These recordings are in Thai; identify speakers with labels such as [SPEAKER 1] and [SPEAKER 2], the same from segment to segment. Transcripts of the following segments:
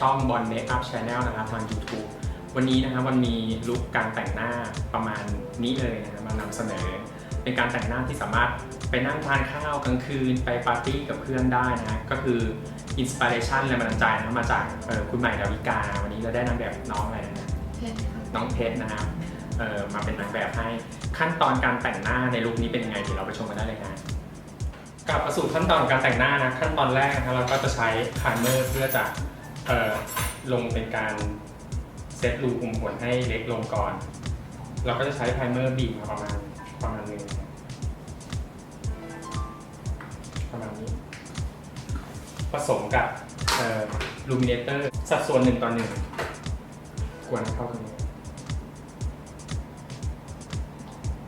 [SPEAKER 1] ช่องบอลเมคอัพชาแนลนะครับทาง YouTube วันนี้นะครับมันมีลุคการแต่งหน้าประมาณนี้เลยนะครับมานำเสนอ เป็นการแต่งหน้าที่สามารถไปนั่งทานข้าวกลางคืนไปปาร์ตี้กับเพื่อนได้นะฮะก็คืออินสปิเรชันแรงบันดาลใจนะมาจากเอ่อคุณใหม่ดาวิกา วันนี้เราได้นางแบบน้องอะไรนะ
[SPEAKER 2] เพชรค่ะ
[SPEAKER 1] น้องเพชรนะครับเอ่อมาเป็นนางแบบให้ขั้นตอนการแต่งหน้าในลุคนี้เป็นยังไงเดี๋ยวเราไปชมกันได้เลยนะกลับมาสู่ขั้นตอนการแต่งหน้านะขั้นตอนแรกนะครับเราก็จะใช้ไพรเมอร์เพื่อจะ เอ่อลงเป็นการเซตรูขุมขนให้เล็กลงก่อน เราก็จะใช้ไพรเมอร์บีบมาประมาณประมาณนึงประมาณนี้ ผสมกับลูมิเนเตอร์สัดส่วนหนึ่งต่อหนึ่งกวนเข้ากันเลย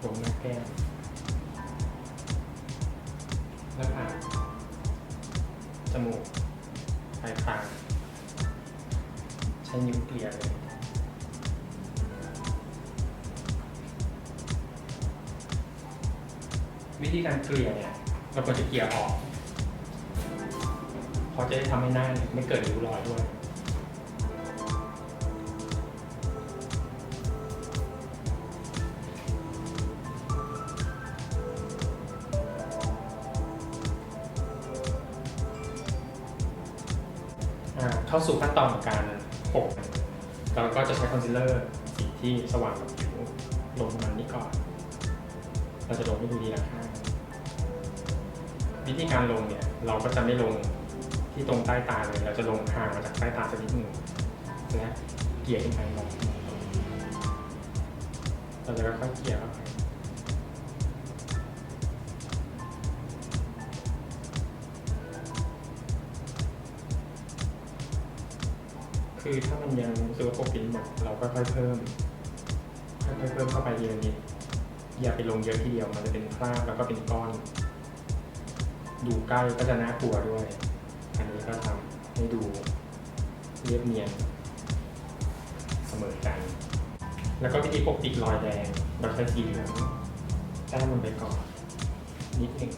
[SPEAKER 1] ลงหน้าแก้มหน้าผากจมูกปลายคาง ช้นิ้วเกลี่ยเลยวิธีการเกลี่ยเนี่ยเราควรจะเกลี่ยออกเพราะจะได้ทำให้หน้าเนี่ยไม่เกิดริ้วรอยด้วยอ่าเข้าสู่ขั้นตอนของการ ปกเราก็จะใช้คอนซีลเลอร์สีที่สว่างกับผิวลงประมาณนี้ก่อน เราจะลงให้ดูดีละข้างวิธีการลงเนี่ยเราก็จะไม่ลงที่ตรงใต้ตาเลย เราจะลงห่างมาจากใต้ตาสักนิดหนึ่งและเกลี่ยขึ้นไปลงเราจะค่อยๆเกลี่ยเข้าไป คือถ้ามันยังรู้สึกว่าปกปิดหมดเราก็ค่อยเพิ่มค่อยๆเพิ่มเข้าไปทีละนิดอย่าไปลงเยอะทีเดียวมันจะเป็นคราบแล้วก็เป็นก้อน ดูใกล้ก็จะน่ากลัวด้วย อันนี้ก็ทำให้ดูเรียบเนียนเสมอกัน แล้วก็วิธีปกปิรอยแดงเราใช้สีเหลืองแต้มมันไปก่อนนิดหนึ่ง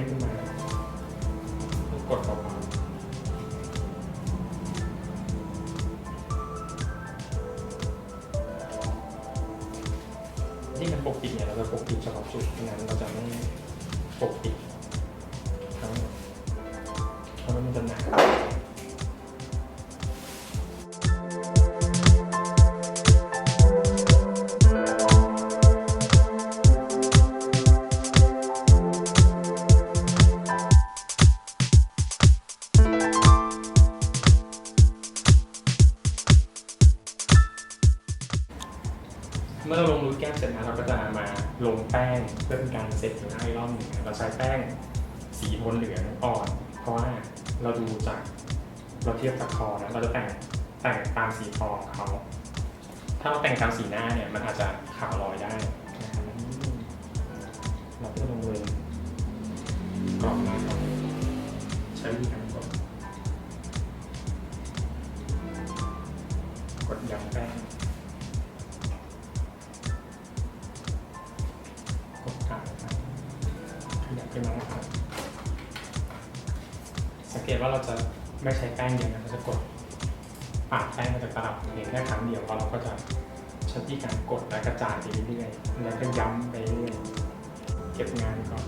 [SPEAKER 1] ร์ที่สีเข้มขึ้นมาลูกกดเบาที่มันปกปิดเนี่ยเราจะปกปิดเฉพาะจุดเท่านั้นเราจะไม่ปกปิดทั้งหมดเพราะมันจะหนา งรูทแก้มเสร็จนะเราก็จะมาลงแป้งเพื่อเป็นการเซตผิวหน้าอีกรอบหนึ่งเราใช้แป้งสีโทนเหลืองอ่อน เพราะว่าเราดูจากเราเทียบจากคอนะเราจะแต่งแต่งตามสีคอของเขา ถ้าเราแต่งตามสีหน้าเนี่ยมันอาจจะขาวลอยได้นะครับเราก็ลงเลยกรอบหน้าเขาใช้วิธีการ ขึ้นมาครับ สังเกตว่าเราจะไม่ใช้แป้งเยวนะเราจะกดปาดแป้งมาจากตลับเพียงแค่ครั้งเดียวเพราะเราก็จะใช้ที่การกดและกระจายไปเรื่อยๆแล้วก็ย้ำไปเรื่อยเก็บงานก่อน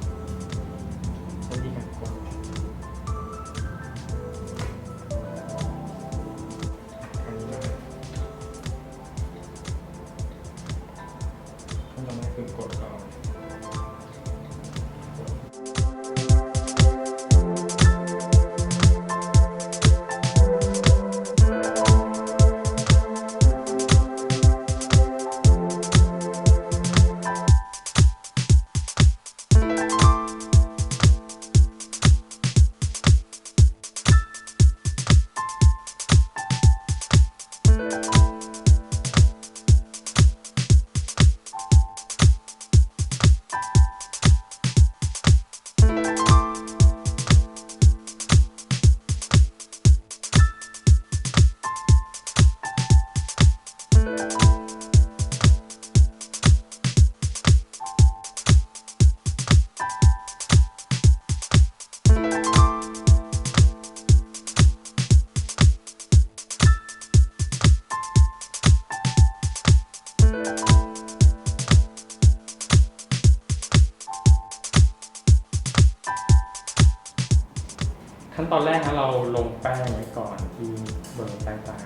[SPEAKER 1] ั้นตอนแรกนะเราลงแป้งไว้ก่อนที่บนแป้งตา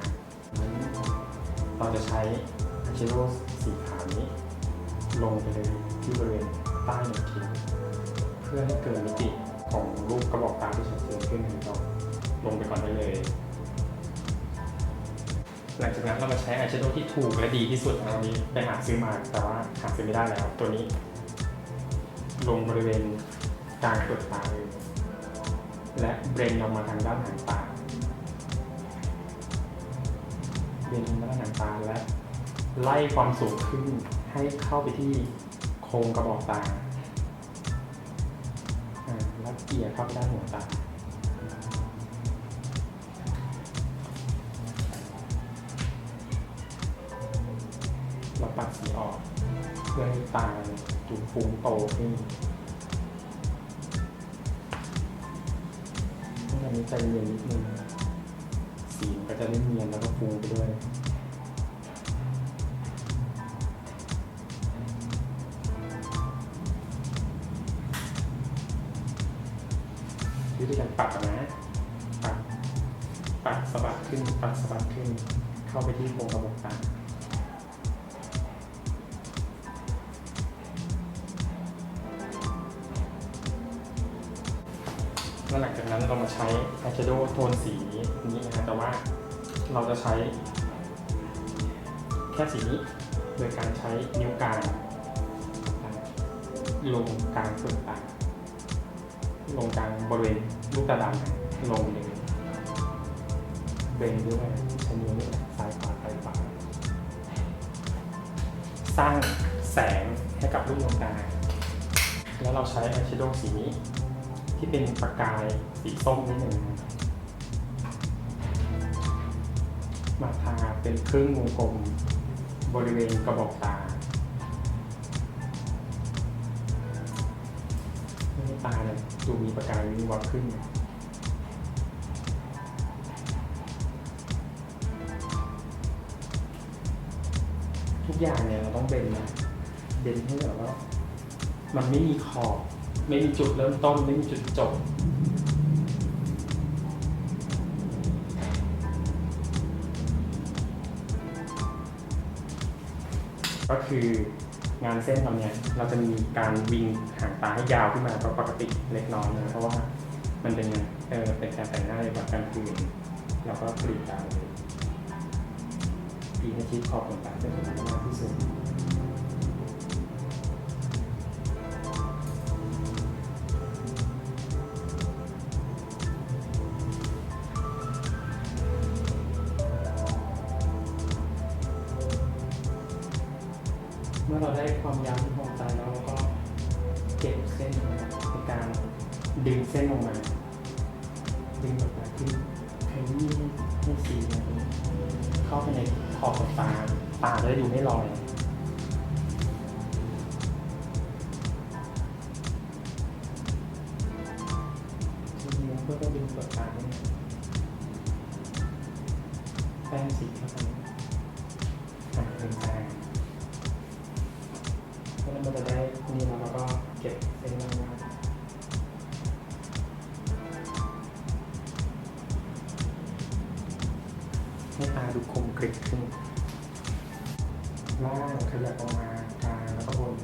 [SPEAKER 1] เราจะใช้อาชิโร่สีขาวนี้ ลงไปเลยที่บริเวณใต้หนึ่งคิ้วเพื่อให้เกิดมิติของรูปกระบอกตาที่ชัดเจนขึ้นเราลงไปก่อนได้เลย หลังจากนั้นเรามาใช้อายแชโดว์ที่ถูกและดีที่สุดนะวันนี้ไปหาซื้อมาแต่ว่าหาซื้อไม่ได้แล้วตัวนี้ ลงบริเวณกลางเปลือกตาเลย และเบรนออกมาทางด้านหางตาเบรนทางด้านหางตาและไล่ความสูงขึ้นให้เข้าไปที่โครงกระบอกตาแล้วเกี่ยเข้าไปด้านหัวตาเราปัดสีออกเพื่อให้ตาดูฟุ้งโตขึ้น นี้ใจเย็นนิดนึงสีก็จะไม่เนียนแล้วก็ฟุ้งไปด้วยวิธีการปัดอะนะปัดปัดสะบัดขึ้นปัดสะบัดขึ้น เข้าไปที่โครงกระบอกตา แล้วหลังจากนั้นเรามาใช้อายแชโดว์โทนสีนี้นะฮะแต่ว่าเราจะใช้ แค่สีนี้โดยการใช้นิ้วกลางลงกลางเปลือกตาลงกลางบริเวณลูกตาดำลงเลยเบนด้วยใช้นิ้วนี่ซ้ายขวาซ้ายขวาสร้างแสงให้กับลูกดวงตาแล้วเราใช้อายแชโดว์สีนี้ ที่เป็นประกายสีส้มนิดหนึ่งมาทาเป็นครึ่งวงกลมบริเวณกระบอกตาตาเนี่ยดูมีประกายวิวับขึ้นทุกอย่างเนี่ยเราต้องเบนนะเบนให้แบบว่า มันไม่มีขอบ ไม่มีจุดเริ่มต้นไม่มีจุดจบ ก็คืองานเส้นเราเนี่ยเราจะมีการวิงหางตาให้ยาวขึ้นมาปกติเล็กน้อยนะเพราะว่ามันเป็นเออเป็นการแต่งหน้าในแบบกลางคืนเราก็กรีดตาเลยตีให้ชิดขอบขนตาเป็นมากที่สุด มื่อเราได้ความยาวที่พอใจแล้วเราก็เก็บเส้นนะครับในการดึงเส้นลงมา ดึงแบบนั้นขึ้นขยี้ให้สีเข้าไปในขอบตาตาจะได้ดูไม่ลอยทีนี้เพื่อก็ดึงเปลือกตาแป้งสีเข้าไป มันจะได้นี่แล้วเราก็เก็บเส้นล่างมาให้ตาดูคมกริบขึ้น ล่างขยับออกมากลางแล้วก็บน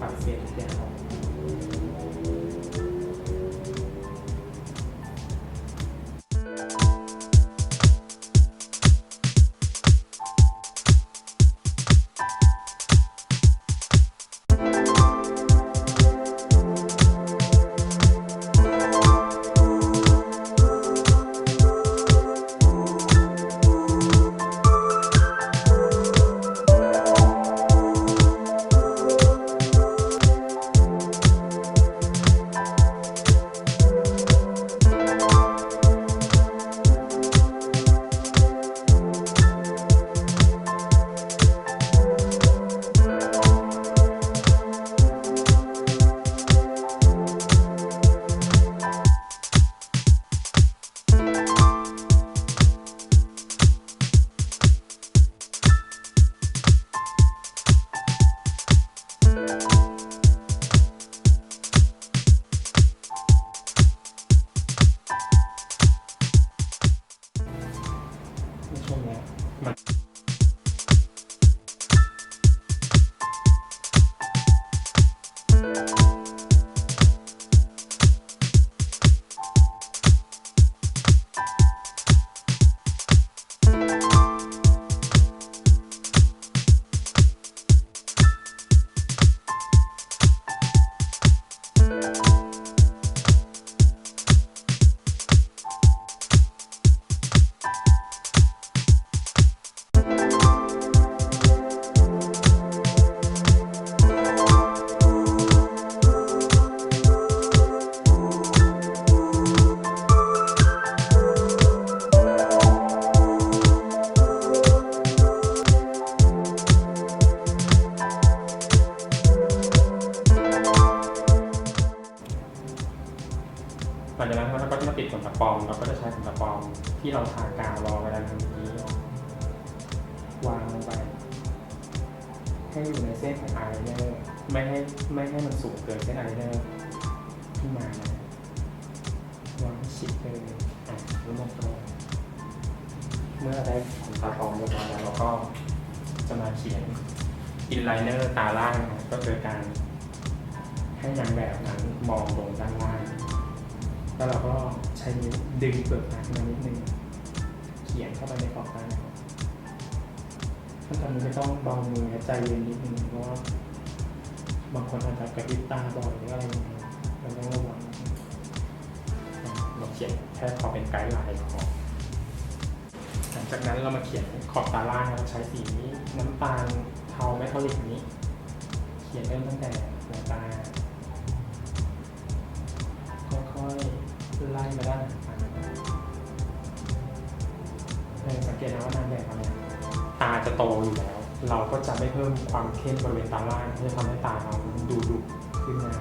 [SPEAKER 1] ปัดเสียงทุกอย่าง Thank you. หลังจากนั้นเราก็จะมาติดขนตาปลอมเราก็จะใช้ขนตาปลอมที่เราทากาวรอเวลาทำนี้ วางลงไป ให้อยู่ในเส้นของอายไลเนอร์ไม่ให้ไม่ให้มันสูงเกินเส้นอายไลเนอร์ที่มาวางชิดเลยอะรู้หมดตรงเมื่อได้ขนตาปลอมเรียบร้อยแล้วเราก็จะมาเขียนอินไลเนอร์ตาล่างนะก็คือการให้นางแบบนั้นมองลงด้านล่าง แล้วเราก็ใช้นิ้วดึงเปลือกตาขึ้นมานิดนึงเขียนเข้าไปในขอบตาครับขั้นตอนนี้จะต้องเบามือและใจเย็นนิดนึงเพราะว่าบางคนอาจจะกระพริบตาบ่อยหรืออะไรอย่างเงี้ยเราต้องระวังเราเขียนแค่พอเป็นไกด์ไลน์พอหลังจากนั้นเรามาเขียนขอบตาล่างเราใช้สีน้ำตาลเทาเมทัลลิกนี้ เขียนเริ่มตั้งแต่หัวตา ๆไล่มาด้านหลังสังเกตนะว่านางแบบเราเนี่ยตาจะโตอยู่แล้ว เราก็จะไม่เพิ่มความเข้มบริเวณตาล่างที่จะทำให้ตาเราดูดุขึ้นมา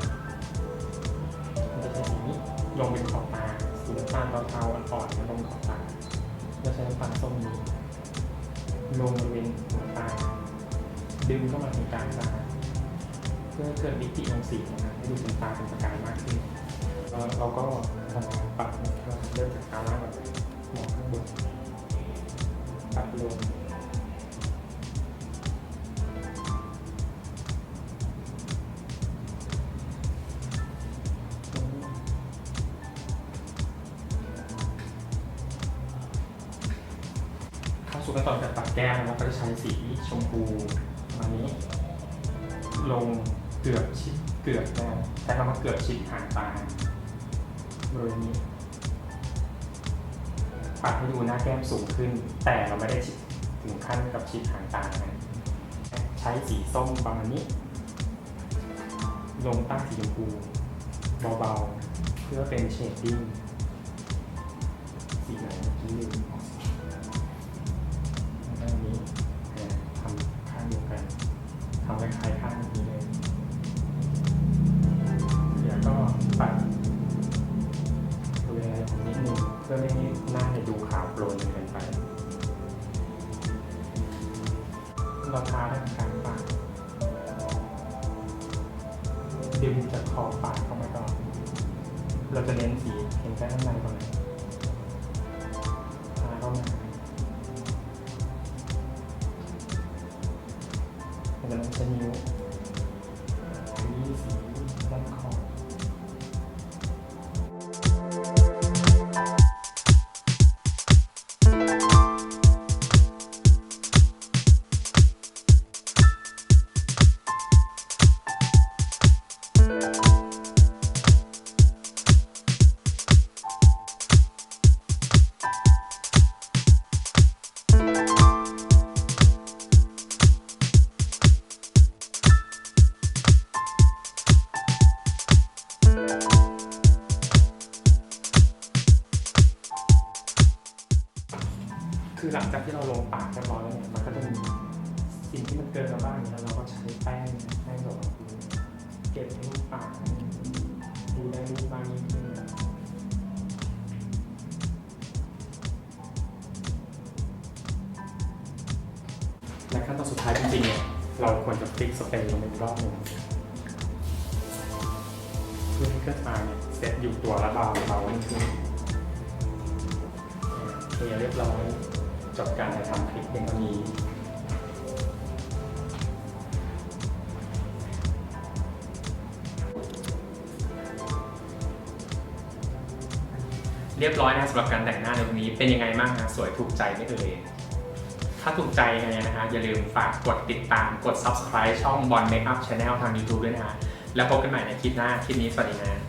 [SPEAKER 1] มันจะใช้สีนี้ลงเป็นขอบตาสีน้ำตาลเทาๆอ่อนๆมาลงขอบตาแล้วใช้น้ำตาลส้มนี้ลงบริเวณหัวตา ดึงเข้ามาถึงกลางตาเพื่อเกิดมิติของสีนะให้ดูเป็นตาเป็นประกายมากขึ้นเราก็ เข้าสู่ขั้นตอนการปัดแก้มนะครับก็จะใช้สีชมพูประมาณนี้ ลงเกือบชิดเกือบนะใช้คำว่าเกือบชิดหางตาบริเวณนี้ปัดให้ดูหน้าแก้มสูงขึ้น แต่เราไม่ได้ชิดถึงขั้นกับชิดหางตานะใช้สีส้มประมาณนี้ ลงใต้สีชมพูเบาๆ เพื่อเป็นเชดดิ้งสีไหนเมื่อกี้ลืม เพื่อไม่ให้หน้าเนี่ยดูขาวโปรนเกินไปเราทาด้านกลางปากดึงจากขอบปากเข้ามาก่อนเราจะเน้นสีเห็นแค่ข้างในก่อนเล คือหลังจากที่เราลงปากเรียบร้อยแล้วเนี่ยมันก็จะมีสิ่งที่มันเกินมาบ้างแล้วเราก็ใช้แป้งแป้งแบบเก็บให้รูปปากดูได้รูปบ้างยิ่งขึ้นนะและขั้นตอนสุดท้ายจริงๆเนี่ยเราควรจะพลิกสเปรย์ลงไปรอบหนึ่งเพื่อให้เครื่องตาเนี่ยเซตอยู่ตัวและเบาเบาขึ้นเคลียร์เรียบร้อย จบการถ่ายทำคลิปเพียงเท่านี้เรียบร้อยนะสำหรับการแต่งหน้าในวันนี้เป็นยังไงบ้างฮะสวยถูกใจไหม่เอ่ยถ้าถูกใจยังไงนะฮะอย่าลืมฝากกดติดตามกด subscribe ช่องบอล Makeup Channel ทาง YouTube ด้วยนะฮะแล้วพบกันใหม่ในคลิปหน้า คลิปนี้สวัสดีนะ